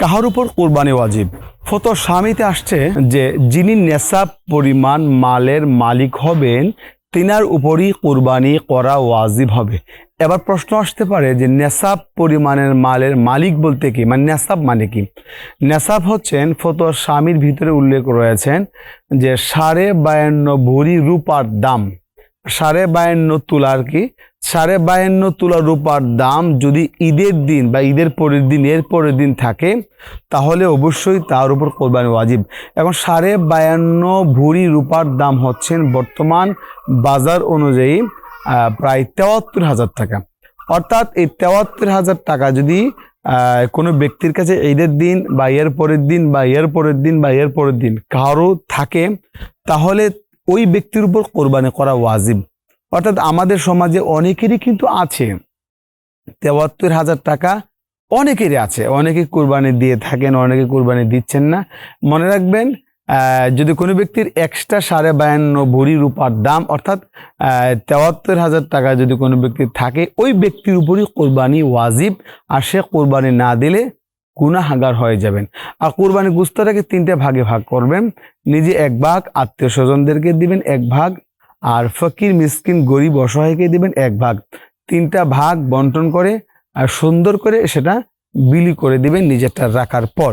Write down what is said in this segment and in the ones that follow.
কাহার উপর কোরবানি ওয়াজিব? ফত স্বামীতে আসছে যে, যিনি নেশাব পরিমাণ মালের মালিক হবেন, তিনার উপরই কোরবানি করা ওয়াজিব হবে। এবার প্রশ্ন আসতে পারে যে, নেশাব পরিমাণের মালের মালিক বলতে কি? মানে নেশাব মানে কি? নেশাব হচ্ছেন ফত স্বামীর ভিতরে উল্লেখ রয়েছেন যে, সাড়ে বায়ান্ন ভরি রূপার দাম। সাড়ে বায়ান্ন তুলার কি, সাড়ে বায়ান্ন তুলা রূপার দাম যদি ঈদের দিন বা ঈদের পরের দিন, এর পরের দিন থাকে, তাহলে অবশ্যই তার উপর কোরবানি ওয়াজিব। এখন সাড়ে বায়ান্ন ভরি রূপার দাম হচ্ছেন বর্তমান বাজার অনুযায়ী প্রায় তেয়াত্তর হাজার টাকা। অর্থাৎ এই তেয়াত্তর হাজার টাকা যদি কোনো ব্যক্তির কাছে ঈদের দিন বা এর পরের দিন বা এর পরের দিন বা এর পরের দিন কারও থাকে, তাহলে ওই ব্যক্তির উপর কোরবানি করা ওয়াজিব। অর্থাৎ আমাদের সমাজে অনেকেরই কিন্তু আছে। তেয়াত্তর হাজার টাকা অনেকেরই আছে। অনেকে কোরবানি দিয়ে থাকেন, অনেকে কোরবানি দিচ্ছেন না। মনে রাখবেন যদি কোনো ব্যক্তির এক্সট্রা সাড়ে বায়ান্ন ভরি রূপার দাম, অর্থাৎ তেয়াত্তর হাজার টাকা যদি কোনো ব্যক্তির থাকে, ওই ব্যক্তির উপরই কোরবানি ওয়াজিব। আর সে কোরবানি না দিলে গুনাহাগার হয়ে যাবেন। আর কোরবানি গুস্তটাকে তিনটে ভাগে ভাগ করবেন। নিজে এক ভাগ আত্মীয় স্বজনদেরকে দিবেন এক ভাগ, আর ফকির, মিসকিন, গরিব, অসহায়কে দিবেন এক ভাগ। তিনটা ভাগ বন্টন করে আর সুন্দর করে সেটা বিলি করে দিবেন নিজেরটা রাখার পর।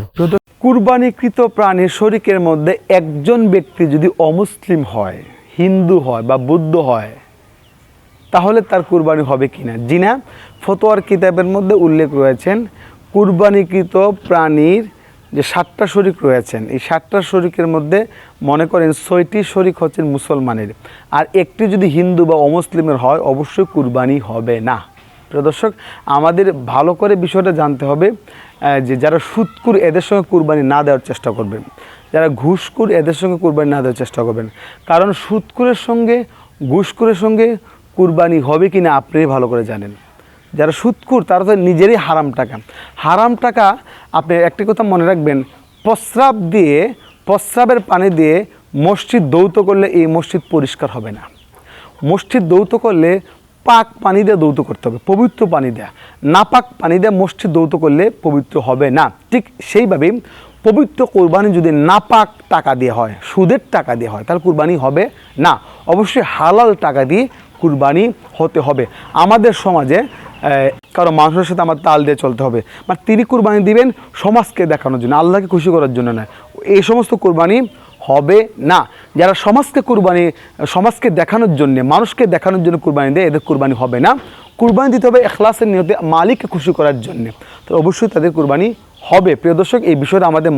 কুরবানিকৃত প্রাণীর শরিকের মধ্যে একজন ব্যক্তি যদি অমুসলিম হয়, হিন্দু হয় বা বুদ্ধ হয়, তাহলে তার কুরবানি হবে কিনা? জিনা ফতোয়ার কিতাবের মধ্যে উল্লেখ রয়েছেন কুরবানিকৃত প্রাণীর যে সাতটা শরিক রয়েছেন, এই সাতটা শরিকের মধ্যে মনে করেন ছয়টি শরিক হচ্ছেন মুসলমানের। আর একটি যদি হিন্দু বা অমুসলিমের হয়, অবশ্যই কুরবানি হবে না। প্রিয় দর্শক, আমাদের ভালো করে বিষয়টা জানতে হবে যে যারা সুৎকুর এদের সঙ্গে কুরবানি না দেওয়ার চেষ্টা করবেন, যারা ঘুষকুর এদের সঙ্গে কুরবানি না দেওয়ার চেষ্টা করবেন, কারণ সুৎকুরের সঙ্গে, ঘুষকুরের সঙ্গে কুরবানি হবে কি না আপনি ভালো করে জানেন। যারা সুৎকুর তারা তো নিজেরই হারাম টাকা। হারাম টাকা আপনি একটি কথা মনে রাখবেন, প্রস্রাব দিয়ে, প্রস্রাবের পানি দিয়ে মসজিদ দৌত করলে এই মসজিদ পরিষ্কার হবে না। মসজিদ দৌত করলে পাক পানি দিয়ে দৌত করতে হবে, পবিত্র পানি দেয়া। নাপাক পানি দিয়ে মসজিদ দৌত করলে পবিত্র হবে না। ঠিক সেইভাবেই পবিত্র কোরবানি যদি নাপাক টাকা দিয়ে হয়, সুদের টাকা দিয়ে হয়, তাহলে কোরবানি হবে না। অবশ্যই হালাল টাকা দিয়ে কুরবানি হতে হবে। আমাদের সমাজে কারও মানুষের সাথে আমার তাল দিয়ে চলতে হবে। মানে তিনি কুরবানি দিবেন সমাজকে দেখানোর জন্য, আল্লাহকে খুশি করার জন্য নয়। এই সমস্ত কুরবানি হবে না। যারা সমাজকে কুরবানি, সমাজকে দেখানোর জন্য, মানুষকে দেখানোর জন্য কুরবানি দেয়, এদের কুরবানি হবে না। কুরবানি দিতে হবে এখলাসের নিয়তে মালিককে খুশি করার জন্য। তো অবশ্যই তাদের কুরবানি হবে। প্রিয় দর্শক, এই বিষয়টা আমাদের